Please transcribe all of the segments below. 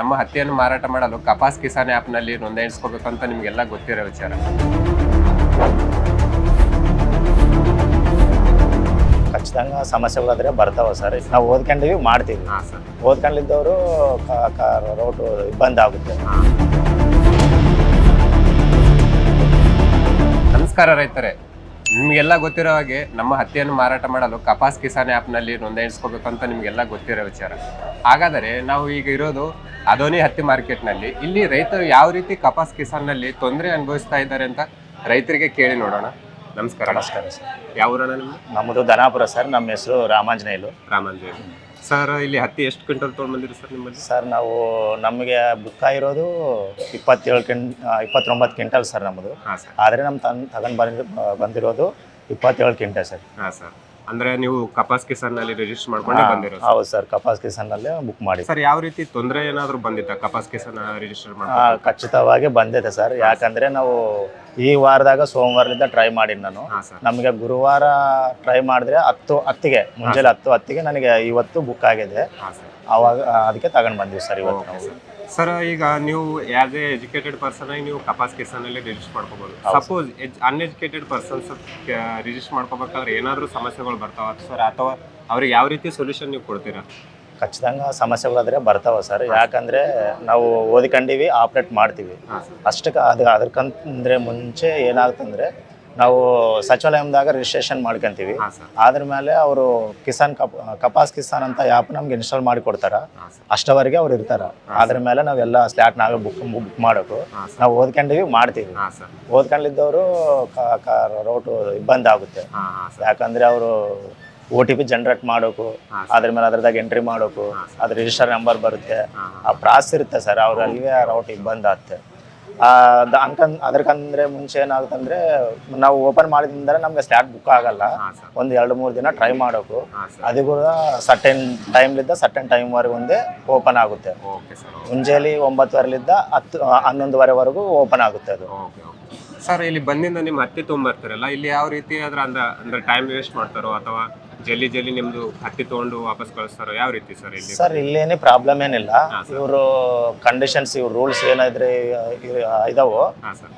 ನಮ್ಮ ಹತ್ತಿಯನ್ನು ಮಾರಾಟ ಮಾಡಲು ಕಪಾಸ್ ಕಿಸಾನ್ ಆ್ಯಪ್ನಲ್ಲಿ ನೋಂದಾಯಿಸ್ಕೋಬೇಕು ಅಂತ ನಿಮಗೆಲ್ಲ ಗೊತ್ತಿರೋ ವಿಚಾರ. ಖಚಿతంగా ಸಮಸ್ಯೆಗಳು ಬರ್ತಾವೆ ಸರ್. ನಾವು ಓದ್ಕೊಂಡಿವಿ ಮಾಡ್ತೀವಿ. ಹಾಂ ಸರ್. ಓದ್ಕೊಂಡಿದ್ದವರು ರೋಡ್ ಇಬ್ಬಂದಿ ಆಗುತ್ತೆ ನಮಸ್ಕಾರ ರೈತರೇ. ನಿಮಗೆಲ್ಲ ಗೊತ್ತಿರೋ ಹಾಗೆ ನಮ್ಮ ಹತ್ತಿಯನ್ನು ಮಾರಾಟ ಮಾಡಲು ಕಪಾಸ್ ಕಿಸಾನ್ ಆ್ಯಪ್ನಲ್ಲಿ ನೋಂದಾಯಿಸ್ಕೋಬೇಕು ಅಂತ ನಿಮಗೆಲ್ಲ ಗೊತ್ತಿರೋ ವಿಚಾರ. ಹಾಗಾದರೆ ನಾವು ಈಗ ಇರೋದು ಅದೋನಿ ಹತ್ತಿ ಮಾರ್ಕೆಟ್ನಲ್ಲಿ. ಇಲ್ಲಿ ರೈತರು ಯಾವ ರೀತಿ ಕಪಾಸ್ ಕಿಸಾನ್ನಲ್ಲಿ ತೊಂದರೆ ಅನುಭವಿಸ್ತಾ ಇದ್ದಾರೆ ಅಂತ ರೈತರಿಗೆ ಕೇಳಿ ನೋಡೋಣ. ನಮಸ್ಕಾರ ನಮಸ್ಕಾರ ಸರ್. ಯಾವ ಊರಣ್ಣ ನಿಮ್ದು? ನಮ್ಮದು ದನಾಪುರ ಸರ್ ನಮ್ಮ ಹೆಸರು ರಾಮಾಂಜನೇಯಲು. ರಾಮಂಜಿ ಸರ್ ಇಲ್ಲಿ ಹತ್ತಿ ಎಷ್ಟು ಕ್ವಿಂಟಲ್ ತೊಗೊಂಡ್ಬಂದಿರಿ ಸರ್ ನಿಮ್ಮಲ್ಲಿ? ಸರ್ ನಾವು ನಮಗೆ ಬುಕ್ ಇರೋದು ಇಪ್ಪತ್ತೇಳು ಕ್ವಿಂಟ್ ಇಪ್ಪತ್ತೊಂಬತ್ತು ಕ್ವಿಂಟಲ್ ಸರ್ ನಮ್ಮದು. ಹಾಂ ಸರ್. ಆದರೆ ನಮ್ಮ ತನ್ ತಗೊಂಡು ಬಂದಿರೋ ಬಂದಿರೋದು ಇಪ್ಪತ್ತೇಳು ಕ್ವಿಂಟಲ್ ಸರ್. ಹಾಂ ಸರ್. ಅಂದ್ರೆ ನೀವು ಕಪಾಸ್ ಕಿಸಾನ್ನಲ್ಲಿ ರಿಜಿಸ್ಟರ್ ಮಾಡ್ಕೊಂಡು ಬಂದಿರೋ ಹೌದು ಸರ್ ಕಪಾಸ್ ಕಿಸನ್ನಲ್ಲೇ ಬುಕ್ ಮಾಡಿ ಸರ್ ಯಾವ ರೀತಿ ತೊಂದರೆ ಏನಾದರೂ ಬಂದಿತ್ತಾ ಕಪಾಸ್ ಕಿಸಾನ್ ರಿಜಿಸ್ಟರ್ ಆ, ಮಾಡಿ ಖಚಿತವಾಗಿ ಬಂದಿದೆ ಸರ್. ಯಾಕಂದ್ರೆ ನಾವು ಈ ವಾರದಾಗ ಸೋಮವಾರದಿಂದ ಟ್ರೈ ಮಾಡೀನಿ ನಾನು. ಹಾಂ ಸರ್. ನಮಗೆ ಗುರುವಾರ ಟ್ರೈ ಮಾಡಿದ್ರೆ ಹತ್ತು ಹತ್ತಿಗೆ ಮುಂಜಾನೆ ಹತ್ತು ಹತ್ತಿಗೆ ನನಗೆ ಇವತ್ತು ಬುಕ್ ಆಗಿದೆ. ಹಾಂ ಸರ್. ಅವಾಗ ಅದಕ್ಕೆ ತಗೊಂಡು ಬಂದ್ವಿ ಸರ್ ಇವತ್ತು ನಾವು. ಸರ್ ಈಗ ನೀವು ಆಸ್ ಎ ಎಜುಕೇಟೆಡ್ ಪರ್ಸನ್ ಆಗಿ ನೀವು ಕಪಾಸ್ ಅಲ್ಲಿ ರಿಜಿಸ್ಟರ್ ಮಾಡ್ಕೋಬಹುದು ಸಪೋಸ್ ಅನ್ಎಜುಕೇಟೆಡ್ ಪರ್ಸನ್ಸ್ ರಿಜಿಸ್ಟರ್ ಮಾಡ್ಕೋಬೇಕಾದ್ರೆ ಏನಾದರೂ ಸಮಸ್ಯೆಗಳು ಬರ್ತಾವ ಸರ್ ಅಥವಾ ಅವ್ರಿಗೆ ಯಾವ ರೀತಿ ಸೊಲ್ಯೂಷನ್ ನೀವು ಕೊಡ್ತೀರಾ? ಖಚಿತಂಗ ಸಮಸ್ಯೆಗಳಾದ್ರೆ ಬರ್ತಾವ ಸರ್ ಯಾಕಂದ್ರೆ ನಾವು ಓದಿಕೊಂಡಿವಿ ಆಪ್ರೇಟ್ ಮಾಡ್ತೀವಿ. ಅಷ್ಟಕ್ಕೆ ಅದು ಅದಕ್ಕಂದ್ರೆ ಮುಂಚೆ ಏನಾಗ್ತಂದ್ರೆ ನಾವು ಸಚಿವಾಲಯದಾಗ ರಿಜಿಸ್ಟ್ರೇಷನ್ ಮಾಡ್ಕೊಂತೀವಿ. ಅದ್ರ ಮೇಲೆ ಅವರು ಕಿಸಾನ್ ಕಪ್ ಕಪಾಸ್ ಕಿಸಾನ್ ಅಂತ ಆ್ಯಪ್ ನಮ್ಗೆ ಇನ್ಸ್ಟಾಲ್ ಮಾಡಿ ಕೊಡ್ತಾರ ಅಷ್ಟವರೆಗೆ ಅವ್ರು ಇರ್ತಾರ. ಅದ್ರ ಮೇಲೆ ನಾವೆಲ್ಲ ಸ್ಲಾಟ್ ನಾವೇ ಬುಕ್ ಬುಕ್ ಮಾಡೋಕು ನಾವು ಓದ್ಕೊಂಡಿವಿ ಮಾಡ್ತೀವಿ. ಓದ್ಕೊಂಡಿದ್ದವರು ರೋಟು ಇಬ್ಬಂದಿ ಆಗುತ್ತೆ ಯಾಕಂದ್ರೆ ಅವರು ಓ ಟಿ ಪಿ ಜನರೇಟ್ ಮಾಡೋಕು ಅದ್ರ ಮೇಲೆ ಅದ್ರದಾಗ ಎಂಟ್ರಿ ಮಾಡೋಕು ಅದ್ರ ರಿಜಿಸ್ಟರ್ ನಂಬರ್ ಬರುತ್ತೆ. ಆ ಪ್ರಾಸ್ ಇರುತ್ತೆ ಸರ್. ಅವ್ರ ಅಲ್ಲಿಗೆ ರೌಟ್ ಇಬ್ಬಂದಿ ಆಗುತ್ತೆ ಅನ್ಕಂದ್ ಅದಕ್ಕಂದ್ರೆ ಮುಂಚೆ ಏನಾಗುತ್ತಂದ್ರೆ ನಾವು ಓಪನ್ ಮಾಡಿದ್ರೆ ನಮ್ಗೆ ಸ್ಲಾಟ್ ಬುಕ್ ಆಗಲ್ಲ. ಒಂದು ಎರಡು ಮೂರು ದಿನ ಟ್ರೈ ಮಾಡೋಕು. ಅದು ಕೂಡ ಸಟನ್ ಟೈಮ್ಲಿದ್ದ ಸಟನ್ ಟೈಮ್ವರೆಗೆ ಒಂದೇ ಓಪನ್ ಆಗುತ್ತೆ. ಓಕೆ ಸರ್ ಮುಂಜಾನೆ ಒಂಬತ್ತುವರೆಲಿದ್ದ ಹತ್ತು ಹನ್ನೊಂದುವರೆವರೆಗೂ ಓಪನ್ ಆಗುತ್ತೆ ಅದು. ಓಕೆ ಓಕೆ ಸರ್ ಇಲ್ಲಿ ಬಂದಿಂದ ನಿಮ್ಮ ಹತ್ತಿ ತೊಗೊಂಬರ್ತಾರಲ್ಲ ಇಲ್ಲಿ ಯಾವ ರೀತಿ ಆದ್ರೆ ಅಂದ ಅಂದ್ರೆ ಟೈಮ್ ವೇಸ್ಟ್ ಮಾಡ್ತಾರೋ ಅಥವಾ ಜಲ್ದಿ ಜಲ್ಲಿ ನಿಮ್ದು ಹತ್ತಿ ತಗೊಂಡು ವಾಪಸ್ ಕಳಿಸ್ತಾರೋ? ಯಾವ ರೀತಿ ಸರ್ ಇಲ್ಲಿ? ಸರ್ ಇಲ್ಲೇನೇ ಪ್ರಾಬ್ಲಮ್ ಏನಿಲ್ಲ. ಇವರು ಕಂಡೀಷನ್ಸ್ ಇವ್ರ ರೂಲ್ಸ್ ಏನಾದ್ರೆ ಇದಾವೋ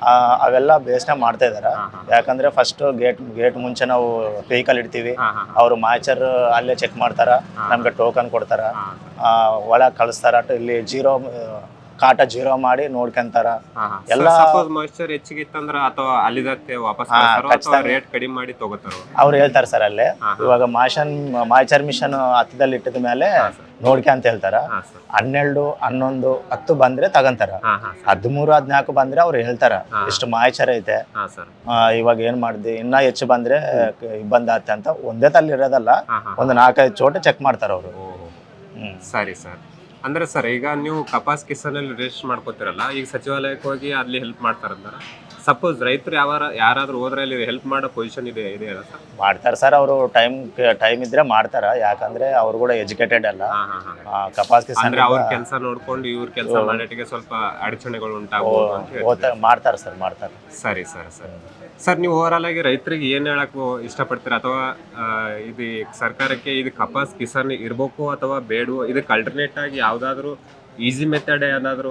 ಆ, ಅವೆಲ್ಲ ಬೇಸ್ನ ಮಾಡ್ತಾ ಇದಾರೆ. ಯಾಕಂದ್ರೆ ಫಸ್ಟ್ ಗೇಟ್ ಗೇಟ್ ಮುಂಚೆ ನಾವು ವೆಹಿಕಲ್ ಇಡ್ತೀವಿ. ಅವರು ಮಾಚರ್ ಅಲ್ಲೇ ಚೆಕ್ ಮಾಡ್ತಾರ. ನಮ್ಗೆ ಟೋಕನ್ ಕೊಡ್ತಾರ. ಆ, ಒಳಗ್ ಕಳಿಸ್ತಾರ. ಇಲ್ಲಿ ಜೀರೋ ಕಾಟ ಜೀರೋ ಮಾಡಿ ನೋಡ್ಕೊಂತಾರ. ಎಲ್ಲ- ಸಪೋಸ್ ಮಾಯಿಶ್ಚರ್ ಹೆಚ್ಚಿಗೆ ಇತ್ತಂದ್ರ ಅಥವಾ ವಾಪಸ್ ರೇಟ್ ಕಡಿಮೆ ಮಾಡಿ ತಗೋತಾರ? ಅವ್ರು ಹೇಳ್ತಾರೆ ಸರ್ ಅಲ್ಲೇ. ಇವಾಗ ಮಾಶನ್ ಮಾಯಿಚರ್ ಮಿಷನ್ ಹತ್ತದಲ್ಲಿ ಇಟ್ಟಿದ ಮೇಲೆ ನೋಡ್ಕೆ ಅಂತ ಹೇಳ್ತಾರ. ಹನ್ನೆರಡು ಹನ್ನೊಂದು ಹತ್ತು ಬಂದ್ರೆ ತಗಂತಾರ. ಹದಿಮೂರು ಹದಿನಾಲ್ಕು ಬಂದ್ರೆ ಅವ್ರು ಹೇಳ್ತಾರ. ಇಷ್ಟು ಮಾಯಚರ ಐತೆ. ಇವಾಗ ಏನ್ ಮಾಡಿದ್ವಿ ಇನ್ನ ಹೆಚ್ಚು ಬಂದ್ರೆ ಇಬ್ಬಂದ ಅಂತ ಒಂದೇ ತಲ್ಲಿ ಇರೋದಲ್ಲ. ಒಂದು ನಾಲ್ಕೈದು ಚೋಟ ಚೆಕ್ ಮಾಡ್ತಾರ ಅವರು. ಸರಿ ಸರ್. ಅಂದ್ರೆ ಸರ್ ಈಗ ನೀವು ಕಪಾಸ್ ಕಿಸಾನಲ್ಲಿ ರಿಜಿಸ್ಟರ್ ಮಾಡ್ಕೋತಿರಲ್ಲ ಈಗ ಸಚಿವಾಲಯಕ್ಕೆ ಹೋಗಿ ಅಲ್ಲಿ ಹೆಲ್ಪ್ ಮಾಡ್ತಾರಂದ್ರ ಸಪೋಸ್ ರೈತರು ಯಾವ ಯಾರಾದ್ರೂ ಹೋದ್ರೆ ಅಲ್ಲಿ ಹೆಲ್ಪ್ ಮಾಡೋ ಪೊಸಿಷನ್ ಇದೆ ಇದೆ ಅಲ್ಲ ಸರ್? ಮಾಡ್ತಾರೆ ಸರ್ ಅವರು ಟೈಮ್ ಟೈಮ್ ಇದ್ರೆ ಮಾಡ್ತಾರ. ಯಾಕಂದ್ರೆ ಅವ್ರು ಕೂಡ ಎಜುಕೇಟೆಡ್ ಅಲ್ಲ. ಆ, ಕಪಾಸ್ ಕಿಸಾನ್ ಅಂದ್ರೆ ಅವ್ರ ಕೆಲಸ ನೋಡ್ಕೊಂಡು ಇವ್ರ ಕೆಲಸ ಮಾಡೋಟಿಗೆ ಸ್ವಲ್ಪ ಅಡಚಣೆಗಳು ಉಂಟಾಗ ಅಂತ ಹೇಳ್ತಾರೆ ಓದ್ತಾ ಮಾಡ್ತಾರೆ ಸರ್ ಮಾಡ್ತಾರೆ. ಸರಿ ಸರ್ ಸರ್. ಸರ್ ನೀವು ಓವರಾಲ್ ಆಗಿ ರೈತರಿಗೆ ಏನ್ ಹೇಳಕ್ ಇಷ್ಟಪಡ್ತೀರಾ? ಅಥವಾ ಆ, ಇದು ಸರ್ಕಾರಕ್ಕೆ ಇದು ಕಪಾಸ್ ಕಿಸಾನ್ ಇರ್ಬೇಕು ಅಥವಾ ಬೇಡವೋ ಇದಕ್ಕೆ ಅಲ್ಟರ್ನೇಟ್ ಆಗಿ ಯಾವ್ದಾದ್ರು ಈಸಿ ಮೆಥಡ್ ಏನಾದ್ರು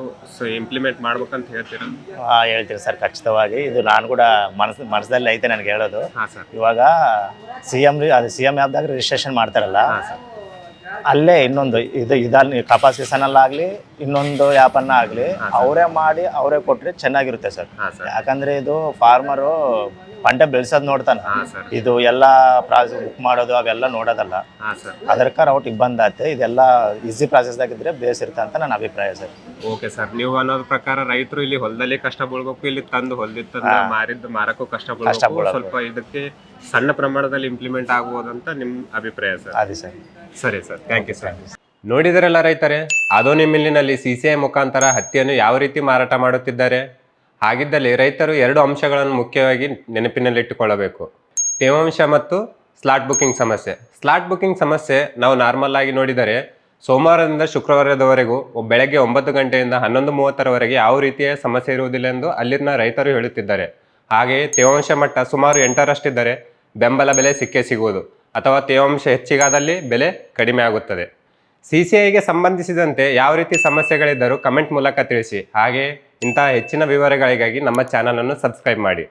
ಇಂಪ್ಲಿಮೆಂಟ್ ಮಾಡ್ಬೇಕಂತ ಹೇಳ್ತೀರಾ? ಆ, ಹೇಳ್ತೀರಿ ಸರ್ ಖಚಿತವಾಗಿ. ಇದು ನಾನು ಕೂಡ ಮನಸ್ಸು ಮನಸ್ಸಲ್ಲಿ ಐತೆ ನನಗೆ ಹೇಳೋದು. ಹಾಂ ಸರ್. ಇವಾಗ ಸಿ ಎಂ ಅದು ಸಿ ಎಂ ಆ್ಯಪ್ದಾಗ ರಿಜಿಸ್ಟ್ರೇಷನ್ ಮಾಡ್ತಾರಲ್ಲ ಹಾ ಅಲ್ಲೇ ಇನ್ನೊಂದು ಇದು ಇದಲ್ಲಿ ಕಪಾಸ್ ಆಗಲಿ ಇನ್ನೊಂದು ಆ್ಯಪನ್ನ ಆಗಲಿ ಅವರೇ ಮಾಡಿ ಅವರೇ ಕೊಟ್ಟರೆ ಚೆನ್ನಾಗಿರುತ್ತೆ ಸರ್. ಯಾಕಂದ್ರೆ ಇದು ಫಾರ್ಮರು పంట ಬೆಳೆಸೋದು ನೋಡ್ತಾನೆ. ಇದು ಎಲ್ಲ ಪ್ರಾಸೆಸ್ ಬುಕ್ ಮಾಡೋದು ಅವೆಲ್ಲ ನೋಡೋದಲ್ಲ. ಅದಕ್ಕೆ ಔಟ್ ಇದೆಲ್ಲ ಆಯ್ತು ಇದೆಲ್ಲ ಈಸಿ ಬೇಸ್ ಇರುತ್ತ ಅಂತ ನನ್ನ ಅಭಿಪ್ರಾಯ ಸರ್. Okay sir. ನೀವು ಅನ್ನೋದ್ರ ಪ್ರಕಾರ ರೈತರು ಇಲ್ಲಿ ಹೊಲದಲ್ಲಿ ಕಷ್ಟ ಬೀಳ್ಬೇಕು ಇಲ್ಲಿ ತಂದು ಹೊಲದಿತ್ತ ಮಾರಿದ್ದು ಮಾರಕ್ಕೂ ಕಷ್ಟ ಬೀಳ್ಬೇಕು. ಸ್ವಲ್ಪ ಇದಕ್ಕೆ ಸಣ್ಣ ಪ್ರಮಾಣದಲ್ಲಿ ಇಂಪ್ಲಿಮೆಂಟ್ ಆಗ್ಬೋದು ಅಂತ ನಿಮ್ಮ ಅಭಿಪ್ರಾಯ ಸರ್. ಅದೇ ಸರ್. ಸರಿ ಸರ್. ಥ್ಯಾಂಕ್ ಯು ಸರ್ ನೋಡಿದರಲ್ಲ ರೈತರೇ? ಅದೋನಿ ಮಿಲ್ಲಿನಲ್ಲಿ ಸಿ ಸಿ ಐ ಮುಖಾಂತರ ಹತ್ತಿಯನ್ನು ಯಾವ ರೀತಿ ಮಾರಾಟ ಮಾಡುತ್ತಿದ್ದಾರೆ? ಹಾಗಿದ್ದಲ್ಲಿ ರೈತರು ಎರಡು ಅಂಶಗಳನ್ನು ಮುಖ್ಯವಾಗಿ ನೆನಪಿನಲ್ಲಿಟ್ಟುಕೊಳ್ಳಬೇಕು. ತೇವಾಂಶ ಮತ್ತು ಸ್ಲಾಟ್ ಬುಕಿಂಗ್ ಸಮಸ್ಯೆ. ಸ್ಲಾಟ್ ಬುಕಿಂಗ್ ಸಮಸ್ಯೆ ನಾವು ನಾರ್ಮಲ್ ಆಗಿ ನೋಡಿದರೆ, ಸೋಮವಾರದಿಂದ ಶುಕ್ರವಾರದವರೆಗೂ ಬೆಳಗ್ಗೆ ಒಂಬತ್ತು ಗಂಟೆಯಿಂದ ಹನ್ನೊಂದು ಮೂವತ್ತರವರೆಗೆ ಯಾವ ರೀತಿಯ ಸಮಸ್ಯೆ ಇರುವುದಿಲ್ಲ ಎಂದು ಅಲ್ಲಿನ ರೈತರು ಹೇಳುತ್ತಿದ್ದಾರೆ. ಹಾಗೆಯೇ ತೇವಾಂಶ ಮಟ್ಟ ಸುಮಾರು ಎಂಟರಷ್ಟಿದ್ದರೆ ಬೆಂಬಲ ಬೆಲೆ ಸಿಕ್ಕೇ ಸಿಗುವುದು. ಅಥವಾ ತೇವಾಂಶ ಹೆಚ್ಚಿಗಾದಲ್ಲಿ ಬೆಲೆ ಕಡಿಮೆ ಆಗುತ್ತದೆ. ಸಿ ಸಿ ಐಗೆ ಸಂಬಂಧಿಸಿದಂತೆ ಯಾವ ರೀತಿ ಸಮಸ್ಯೆಗಳಿದ್ದರೂ ಕಮೆಂಟ್ ಮೂಲಕ ತಿಳಿಸಿ. ಹಾಗೆ ಇಂತಹ ಹೆಚ್ಚಿನ ವಿವರಗಳಿಗಾಗಿ ನಮ್ಮ ಚಾನಲನ್ನು ಸಬ್ಸ್ಕ್ರೈಬ್ ಮಾಡಿ.